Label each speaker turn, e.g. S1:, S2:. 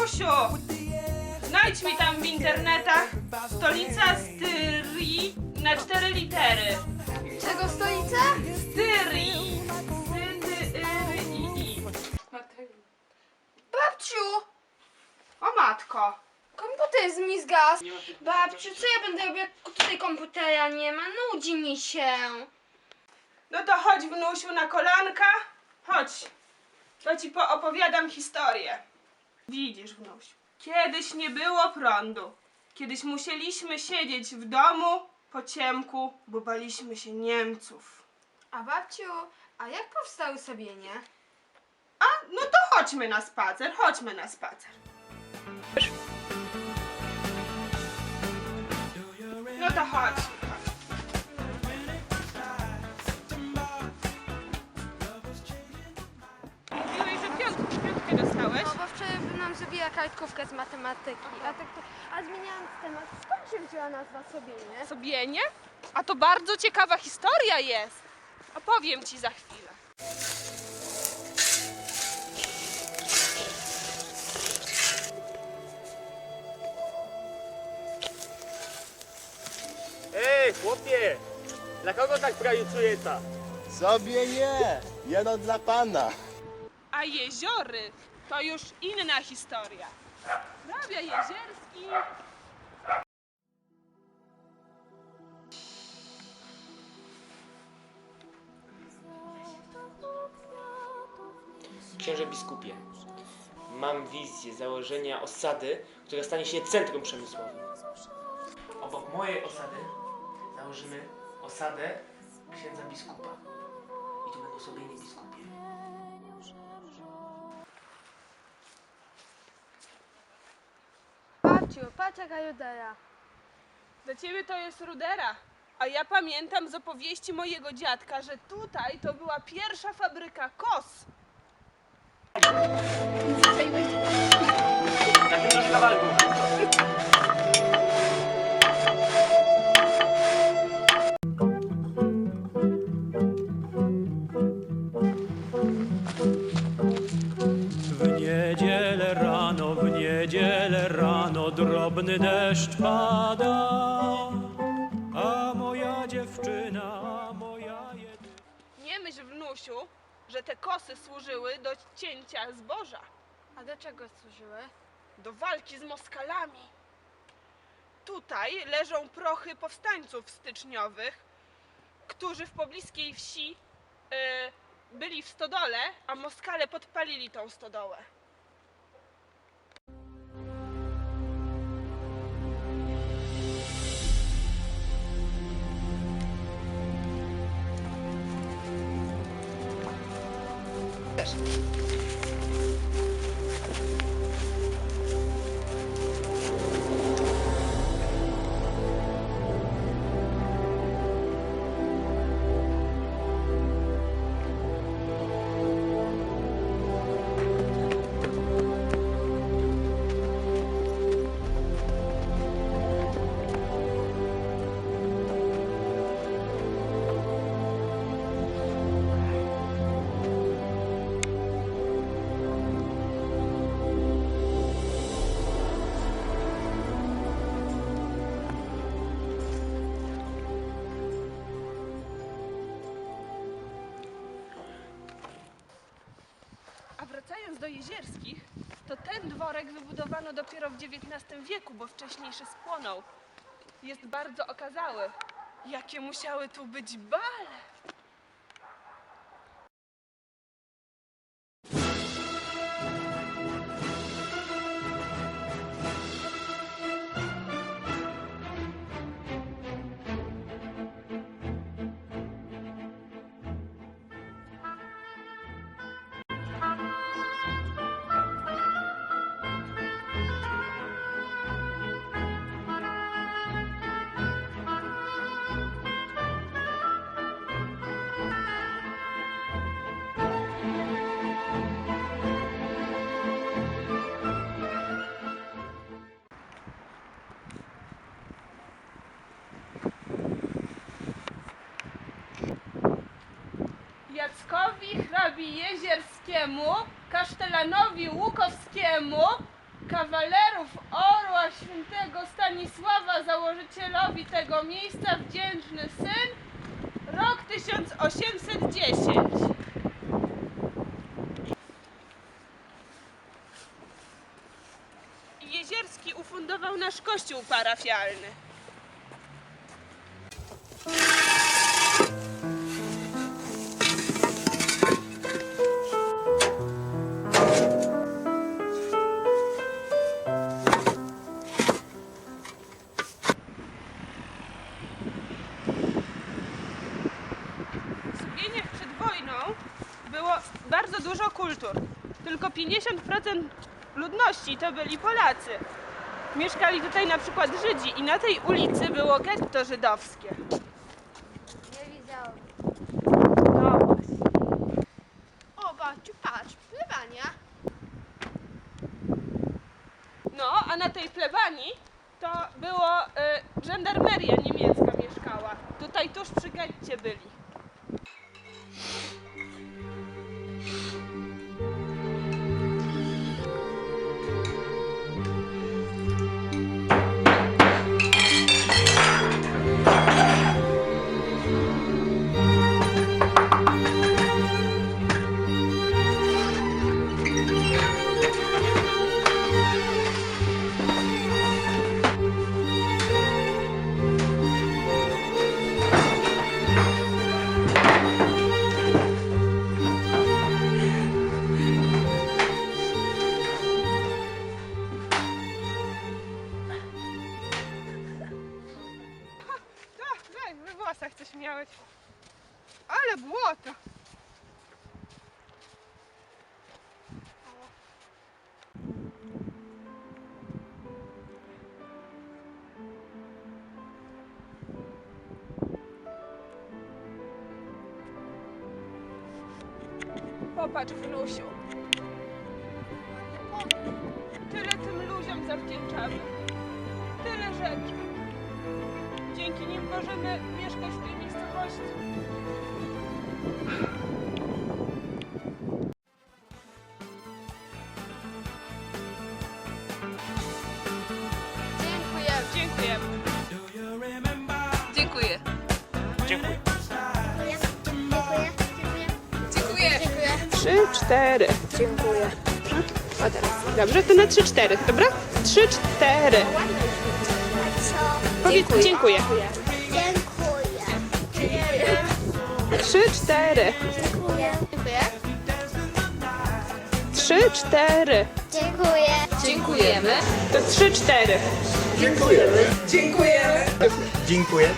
S1: Wnusiu! Znajdź mi tam w internetach stolica Styrii na cztery litery.
S2: Czego stolica?
S1: Styrii. Styrii.
S2: Babciu!
S1: O matko.
S2: Komputer mi zgasł. Babciu, co ja będę robił, jak tutaj komputera nie ma? Nudzi mi się.
S1: No to chodź wnusiu na kolanka. Chodź. To ci poopowiadam historię. Widzisz wnusiu, kiedyś nie było prądu. Kiedyś musieliśmy siedzieć w domu po ciemku, bo baliśmy się Niemców.
S2: A babciu, a jak powstały Sobienie?
S1: A, no to chodźmy na spacer, chodźmy na spacer. No to chodź.
S2: Nam zrobiła kartkówkę z matematyki, a, tak to, a zmieniałam temat. Skąd się wzięła nazwa Sobienie?
S1: Sobie nie? A to bardzo ciekawa historia jest. Opowiem ci za chwilę.
S3: Ej, chłopie! Dla kogo tak prajucuje ta?
S4: Sobie nie, jeno dla pana.
S1: A jeziory to już inna historia. Hrabia Jezierski
S5: Księże biskupie, mam wizję założenia osady, która stanie się centrum przemysłowym. Obok mojej osady założymy osadę księdza biskupa. I tu będą sobie nie.
S2: Babciu, patrz jaka judera.
S1: Dla ciebie to jest rudera. A ja pamiętam z opowieści mojego dziadka, że tutaj to była pierwsza fabryka kos.
S3: Na tym kawałku.
S6: Drobny deszcz pada, a moja dziewczyna, a moja jedyna.
S1: Nie myśl, wnusiu, że te kosy służyły do cięcia zboża,
S2: A do czego służyły?
S1: do walki z Moskalami. Tutaj leżą prochy powstańców styczniowych, którzy w pobliskiej wsi y, byli w stodole, a Moskale podpalili tą stodołę. Thank you. Do jezierskich, to ten dworek wybudowano dopiero w XIX wieku, bo wcześniejszy spłonął. Jest bardzo okazały. Jakie musiały tu być bale! Jackowi hrabi Jezierskiemu, kasztelanowi Łukowskiemu, kawalerów Orła Świętego Stanisława, założycielowi tego miejsca, wdzięczny syn, rok 1810. Jezierski ufundował nasz kościół parafialny. Dużo kultur. Tylko 50% ludności to byli Polacy. Mieszkali tutaj na przykład Żydzi i na tej ulicy było getto żydowskie. Włosach coś miałeś. Ale błoto. Popatrz, Wnusiu. Tyle tym ludziom zawdzięczamy. Tyle rzeczy. Dzięki nim możemy mieszkać w tej miejscowości.
S2: Dziękuję.
S1: Dziękujemy. Dziękuję.
S5: Dziękuję.
S2: Dziękuję. Dziękuję.
S1: Trzy, cztery. Dziękuję. O teraz. Dobrze, to na trzy, cztery, dobra? Trzy, cztery. Powiedz dziękuję.
S2: Dziękuję.
S1: Trzy, cztery.
S2: Dziękuję.
S1: Trzy, cztery.
S2: Dziękuję. Dziękujemy.
S1: To trzy, cztery.
S4: Dziękuję. Dziękuję.